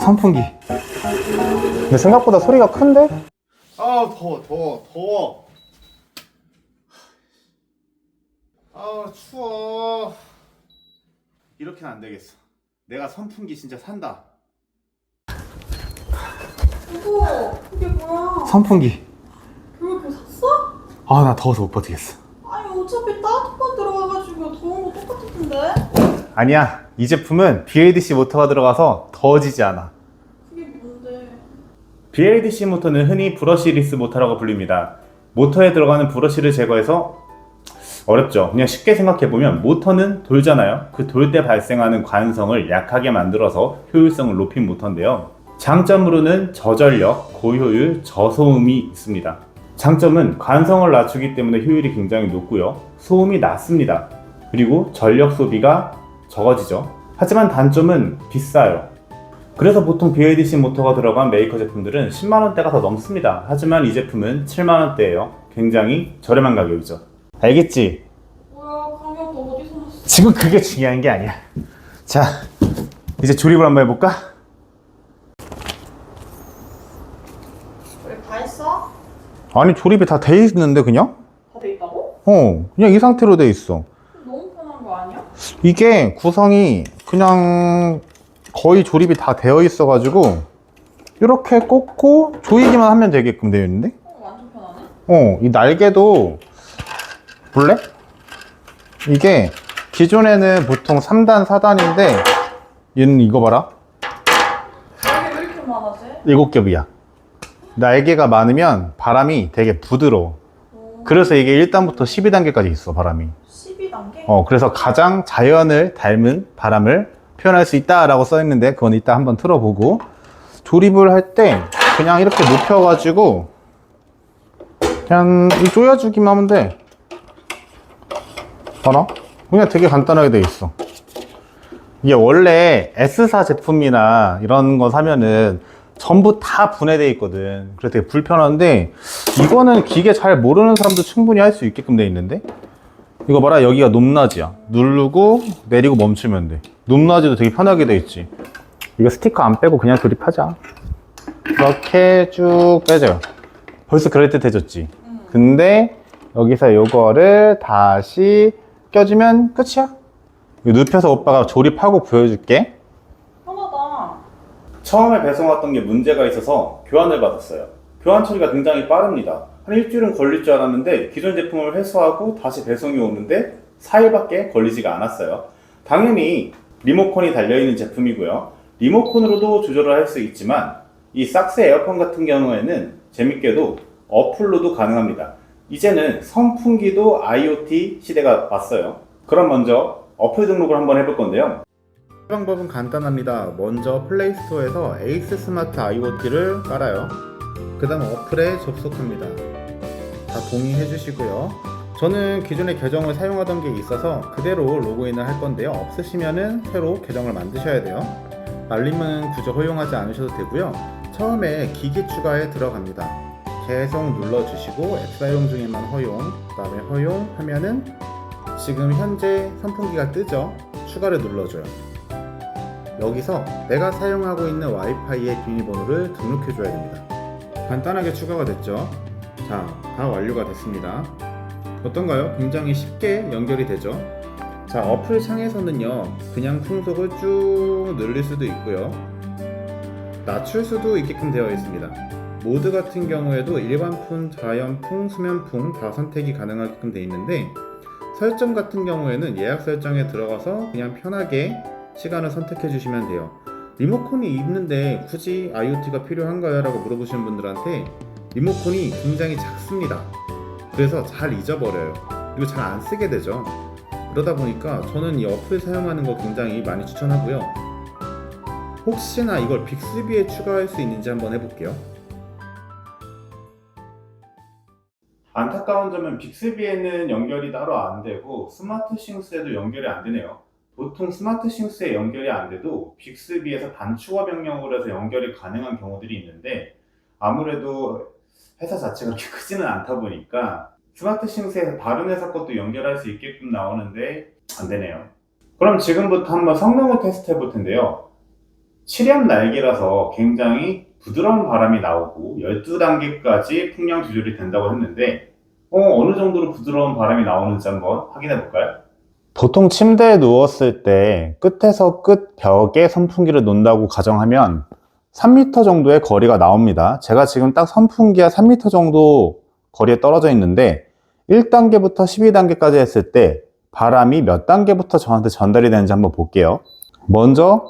선풍기. 근데 생각보다 소리가 큰데? 아 더워 더워 더워 아 추워 이렇게는 안 되겠어 내가 선풍기 진짜 산다 우와, 이게 뭐야? 선풍기. 교육교 샀어? 아, 나 더워서 못 버티겠어. 아니 어차피 따뜻한 들어가가지고 더운 거 똑같을 텐데. 아니야. 이 제품은 BLDC 모터가 들어가서 더워지지 않아. 그게 뭔데? BLDC 모터는 흔히 브러시리스 모터라고 불립니다. 모터에 들어가는 브러쉬를 제거해서 어렵죠. 그냥 쉽게 생각해보면 모터는 돌잖아요. 그 돌 때 발생하는 관성을 약하게 만들어서 효율성을 높인 모터인데요. 장점으로는 저전력, 고효율, 저소음이 있습니다. 장점은 관성을 낮추기 때문에 효율이 굉장히 높고요. 소음이 낮습니다. 그리고 전력 소비가 적어지죠 하지만 단점은 비싸요 그래서 보통 BLDC 모터가 들어간 메이커 제품들은 10만원대가 더 넘습니다. 하지만 이 제품은 7만원대예요. 굉장히 저렴한 가격이죠. 알겠지? 뭐야, 너 어디서 났어? 지금 그게 중요한 게 아니야. 자, 이제 조립을 한번 해볼까? 우리 다 했어? 아니, 조립이 다 돼 있는데, 그냥? 다 돼 있다고? 어, 그냥 이 상태로 돼 있어. 이게 구성이 그냥 거의 조립이 다 되어 있어 가지고, 이렇게 꽂고 조이기만 하면 되게끔 되어 있는데? 어, 완전 편하네. 어, 이 날개도 볼래? 이게 기존에는 보통 3단, 4단인데 얘는 이거 봐라. 이게 왜 이렇게 많아지? 일곱 겹이야. 날개가 많으면 바람이 되게 부드러워. 오, 그래서 이게 1단부터 12단계까지 있어, 바람이. 12단계? 어, 그래서 가장 자연을 닮은 바람을 표현할 수 있다라고 써 있는데 그건 이따 한번 틀어보고 조립을 할 때 그냥 이렇게 높여가지고 그냥 이 조여주기만 하면 돼. 봐라. 그냥 되게 간단하게 돼 있어. 이게 원래 S사 제품이나 이런 거 사면은 전부 다 분해돼 있거든. 그래서 되게 불편한데 이거는 기계 잘 모르는 사람도 충분히 할 수 있게끔 돼 있는데 이거 봐라 여기가 높낮이야. 누르고 내리고 멈추면 돼. 높낮이도 되게 편하게 돼 있지. 이거 스티커 안 빼고 그냥 조립하자. 이렇게 쭉 빼줘요. 벌써 그럴듯해졌지. 근데 여기서 요거를 다시 껴주면 끝이야. 이거 눕혀서 오빠가 조립하고 보여줄게. 편하다. 처음에 배송 왔던 게 문제가 있어서 교환을 받았어요. 교환 처리가 굉장히 빠릅니다. 한 일주일은 걸릴 줄 알았는데 기존 제품을 회수하고 다시 배송이 오는데 4일밖에 걸리지가 않았어요. 당연히 리모컨이 달려있는 제품이고요. 리모컨으로도 조절을 할 수 있지만 이 삭스 에어컨 같은 경우에는 재밌게도 어플로도 가능합니다. 이제는 선풍기도 IoT 시대가 왔어요. 그럼 먼저 어플 등록을 한번 해볼 건데요. 방법은 간단합니다. 먼저 플레이스토어에서 에이스 스마트 IoT를 깔아요. 그 다음 어플에 접속합니다. 다 동의해 주시고요. 저는 기존에 계정을 사용하던 게 있어서 그대로 로그인을 할 건데요. 없으시면은 새로 계정을 만드셔야 돼요. 알림은 굳이 허용하지 않으셔도 되고요. 처음에 기기 추가에 들어갑니다. 계속 눌러주시고 앱 사용 중에만 허용, 그 다음에 허용 하면은 지금 현재 선풍기가 뜨죠? 추가를 눌러줘요. 여기서 내가 사용하고 있는 와이파이의 비밀번호를 등록해줘야 됩니다. 간단하게 추가가 됐죠? 자, 다 완료가 됐습니다. 어떤가요? 굉장히 쉽게 연결이 되죠? 자, 어플 창에서는요, 그냥 풍속을 쭉 늘릴 수도 있고요, 낮출 수도 있게끔 되어 있습니다. 모드 같은 경우에도 일반풍, 자연풍, 수면풍 다 선택이 가능하게끔 되어 있는데, 설정 같은 경우에는 예약 설정에 들어가서 그냥 편하게 시간을 선택해 주시면 돼요. 리모컨이 있는데 굳이 IoT가 필요한가요? 라고 물어보시는 분들한테 리모컨이 굉장히 작습니다. 그래서 잘 잊어버려요. 그리고 잘 안 쓰게 되죠. 그러다 보니까 저는 이 어플 사용하는 거 굉장히 많이 추천하고요. 혹시나 이걸 빅스비에 추가할 수 있는지 한번 해볼게요. 안타까운 점은 빅스비에는 연결이 따로 안 되고 스마트 싱스에도 연결이 안 되네요. 보통 스마트 싱스에 연결이 안 돼도 빅스비에서 단추와 병력으로 해서 연결이 가능한 경우들이 있는데 아무래도 회사 자체가 그렇게 크지는 않다 보니까 스마트 싱스에서 다른 회사 것도 연결할 수 있게끔 나오는데 안 되네요. 그럼 지금부터 한번 성능을 테스트 해볼 텐데요. 7연 날개라서 굉장히 부드러운 바람이 나오고 12단계까지 풍량 조절이 된다고 했는데 어, 어느 정도로 부드러운 바람이 나오는지 한번 확인해 볼까요? 보통 침대에 누웠을 때 끝에서 끝 벽에 선풍기를 놓는다고 가정하면 3m 정도의 거리가 나옵니다. 제가 지금 딱 선풍기가 3m 정도 거리에 떨어져 있는데 1단계부터 12단계까지 했을 때 바람이 몇 단계부터 저한테 전달이 되는지 한번 볼게요. 먼저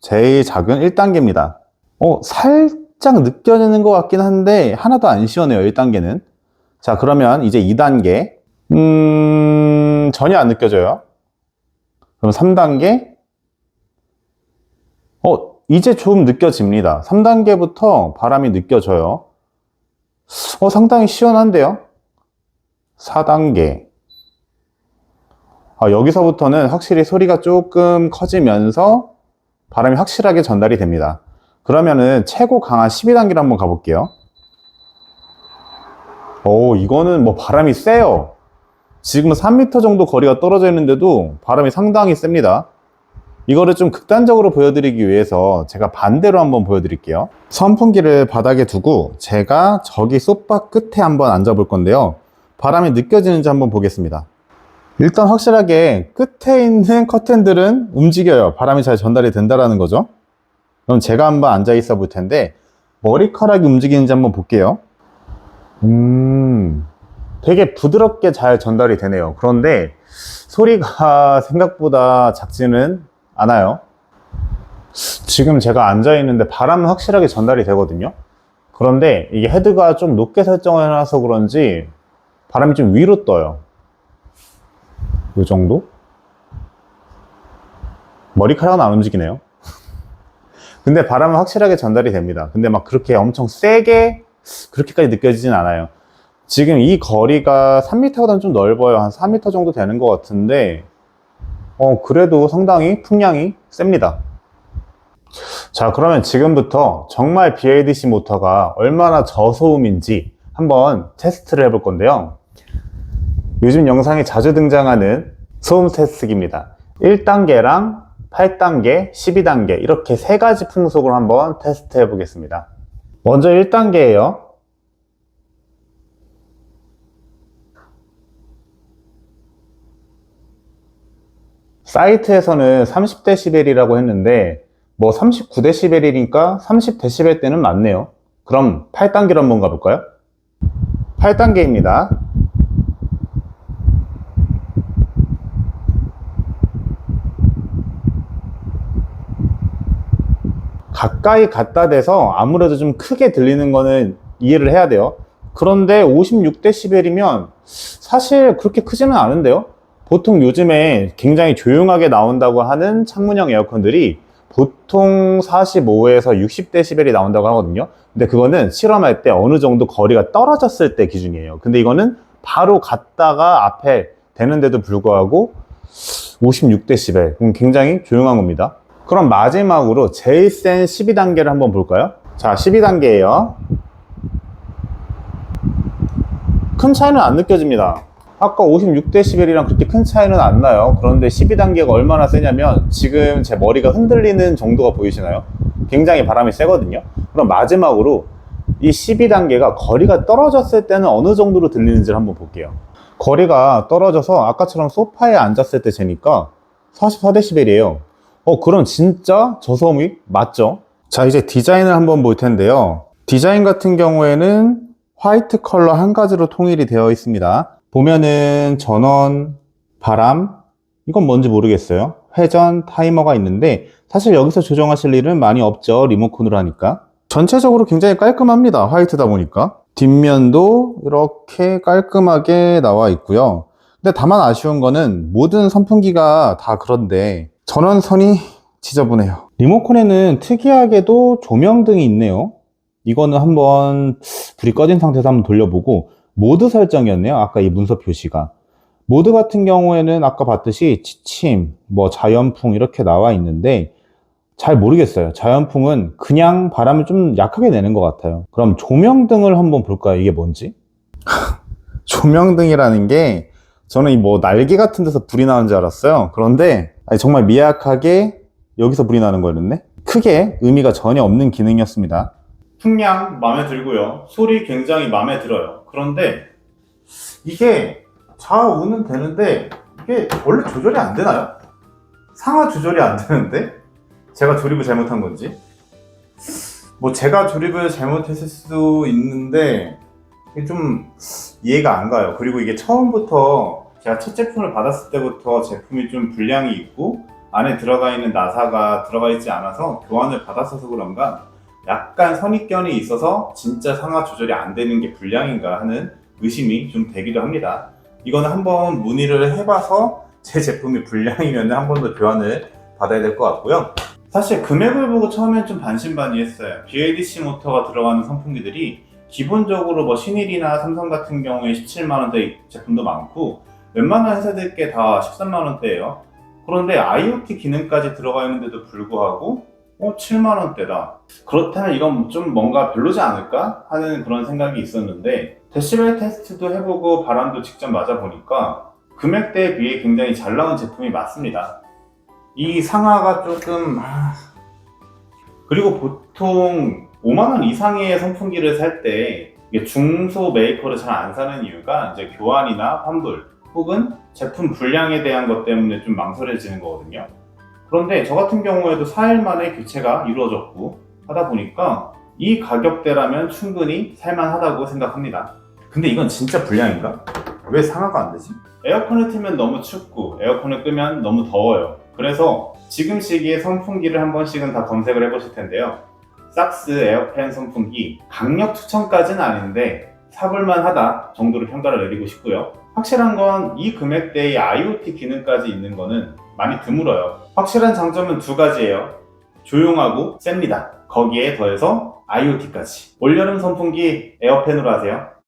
제일 작은 1단계입니다. 어, 살짝 느껴지는 것 같긴 한데 하나도 안 시원해요. 1단계는. 자, 그러면 이제 2단계. 음, 전혀 안 느껴져요. 그럼 3단계. 어, 이제 좀 느껴집니다. 3단계부터 바람이 느껴져요. 어, 상당히 시원한데요? 4단계. 아, 여기서부터는 확실히 소리가 조금 커지면서 바람이 확실하게 전달이 됩니다. 그러면은 최고 강한 12단계로 한번 가볼게요. 오, 이거는 뭐 바람이 세요. 지금 3m 정도 거리가 떨어져 있는데도 바람이 상당히 셉니다. 이거를 좀 극단적으로 보여드리기 위해서 제가 반대로 한번 보여드릴게요. 선풍기를 바닥에 두고 제가 저기 소파 끝에 한번 앉아 볼 건데요. 바람이 느껴지는지 한번 보겠습니다. 일단 확실하게 끝에 있는 커튼들은 움직여요. 바람이 잘 전달이 된다라는 거죠. 그럼 제가 한번 앉아 있어 볼 텐데 머리카락이 움직이는지 한번 볼게요. 음, 되게 부드럽게 잘 전달이 되네요. 그런데 소리가 생각보다 작지는 않아요. 지금 제가 앉아 있는데 바람은 확실하게 전달이 되거든요. 그런데 이게 헤드가 좀 높게 설정을 해놔서 그런지 바람이 좀 위로 떠요. 이 정도? 머리카락은 안 움직이네요. 근데 바람은 확실하게 전달이 됩니다. 근데 막 그렇게 엄청 세게 그렇게까지 느껴지진 않아요. 지금 이 거리가 3m보다는 좀 넓어요. 한 4m 정도 되는 것 같은데, 어, 그래도 상당히 풍량이 셉니다. 자, 그러면 지금부터 정말 BLDC 모터가 얼마나 저소음인지 한번 테스트를 해볼 건데요. 요즘 영상에 자주 등장하는 소음 테스트기입니다. 1단계랑 8단계, 12단계 이렇게 세 가지 풍속을 한번 테스트 해 보겠습니다. 먼저 1단계예요. 사이트에서는 30dB이라고 했는데 뭐 39dB이니까 30dB 때는 맞네요. 그럼 8단계로 한번 가볼까요? 8단계입니다. 가까이 갖다 대서 아무래도 좀 크게 들리는 거는 이해를 해야 돼요. 그런데 56dB이면 사실 그렇게 크지는 않은데요. 보통 요즘에 굉장히 조용하게 나온다고 하는 창문형 에어컨들이 보통 45에서 60dB이 나온다고 하거든요. 근데 그거는 실험할 때 어느 정도 거리가 떨어졌을 때 기준이에요. 근데 이거는 바로 갔다가 앞에 되는데도 불구하고 56dB. 그럼 굉장히 조용한 겁니다. 그럼 마지막으로 제일 센 12단계를 한번 볼까요? 자, 12단계예요. 큰 차이는 안 느껴집니다. 아까 56dB이랑 그렇게 큰 차이는 안 나요. 그런데 12단계가 얼마나 세냐면 지금 제 머리가 흔들리는 정도가 보이시나요? 굉장히 바람이 세거든요. 그럼 마지막으로 이 12단계가 거리가 떨어졌을 때는 어느 정도로 들리는지를 한번 볼게요. 거리가 떨어져서 아까처럼 소파에 앉았을 때 재니까 44dB이에요. 어, 그럼 진짜 저소음이 맞죠? 자, 이제 디자인을 한번 볼 텐데요. 디자인 같은 경우에는 화이트 컬러 한 가지로 통일이 되어 있습니다. 보면은 전원, 바람, 이건 뭔지 모르겠어요. 회전, 타이머가 있는데 사실 여기서 조정하실 일은 많이 없죠. 리모컨으로 하니까. 전체적으로 굉장히 깔끔합니다. 화이트다 보니까. 뒷면도 이렇게 깔끔하게 나와 있고요. 근데 다만 아쉬운 거는 모든 선풍기가 다 그런데 전원선이 지저분해요. 리모컨에는 특이하게도 조명등이 있네요. 이거는 한번 불이 꺼진 상태에서 한번 돌려보고 모드 설정이었네요. 아까 이 문서 표시가. 모드 같은 경우에는 아까 봤듯이 지침, 뭐 자연풍 이렇게 나와 있는데 잘 모르겠어요. 자연풍은 그냥 바람을 좀 약하게 내는 것 같아요. 그럼 조명등을 한번 볼까요? 이게 뭔지? 조명등이라는 게 저는 이 뭐 날개 같은 데서 불이 나는 줄 알았어요. 그런데 정말 미약하게 여기서 불이 나는 거였네? 크게 의미가 전혀 없는 기능이었습니다. 풍량 마음에 들고요. 소리 굉장히 마음에 들어요. 그런데 이게 좌우는 되는데 이게 원래 조절이 안 되나요? 상하 조절이 안 되는데 제가 조립을 잘못한 건지 뭐 제가 조립을 잘못했을 수도 있는데 이게 좀 이해가 안 가요. 그리고 이게 처음부터 제가 첫 제품을 받았을 때부터 제품이 좀 불량이 있고 안에 들어가 있는 나사가 들어가 있지 않아서 교환을 받았어서 그런가 약간 선입견이 있어서 진짜 상하 조절이 안 되는 게 불량인가 하는 의심이 좀 되기도 합니다. 이거는 한번 문의를 해봐서 제 제품이 불량이면 한 번 더 교환을 받아야 될 것 같고요. 사실 금액을 보고 처음엔 좀 반신반의했어요. BLDC 모터가 들어가는 선풍기들이 기본적으로 뭐 신일이나 삼성 같은 경우에 17만 원대 제품도 많고 웬만한 회사들께 다 13만 원대예요. 그런데 IoT 기능까지 들어가 있는데도 불구하고 어 7만 원대다. 그렇다면 이건 좀 뭔가 별로지 않을까 하는 그런 생각이 있었는데 데시벨 테스트도 해보고 바람도 직접 맞아 보니까 금액대에 비해 굉장히 잘 나온 제품이 맞습니다. 이 상하가 조금 아, 그리고 보통 5만 원 이상의 선풍기를 살 때 중소 메이커를 잘 안 사는 이유가 이제 교환이나 환불 혹은 제품 불량에 대한 것 때문에 좀 망설여지는 거거든요. 그런데 저 같은 경우에도 4일 만에 교체가 이루어졌고 하다 보니까 이 가격대라면 충분히 살만하다고 생각합니다. 근데 이건 진짜 불량인가? 왜 상하가 안 되지? 에어컨을 틀면 너무 춥고 에어컨을 끄면 너무 더워요. 그래서 지금 시기에 선풍기를 한 번씩은 다 검색을 해보실 텐데요. 삭스 에어팬 선풍기 강력 추천까지는 아닌데 사볼만 하다 정도로 평가를 내리고 싶고요. 확실한 건 이 금액대의 IoT 기능까지 있는 거는 많이 드물어요. 확실한 장점은 두 가지예요. 조용하고 셉니다. 거기에 더해서 IoT까지. 올여름 선풍기 에어팬으로 하세요.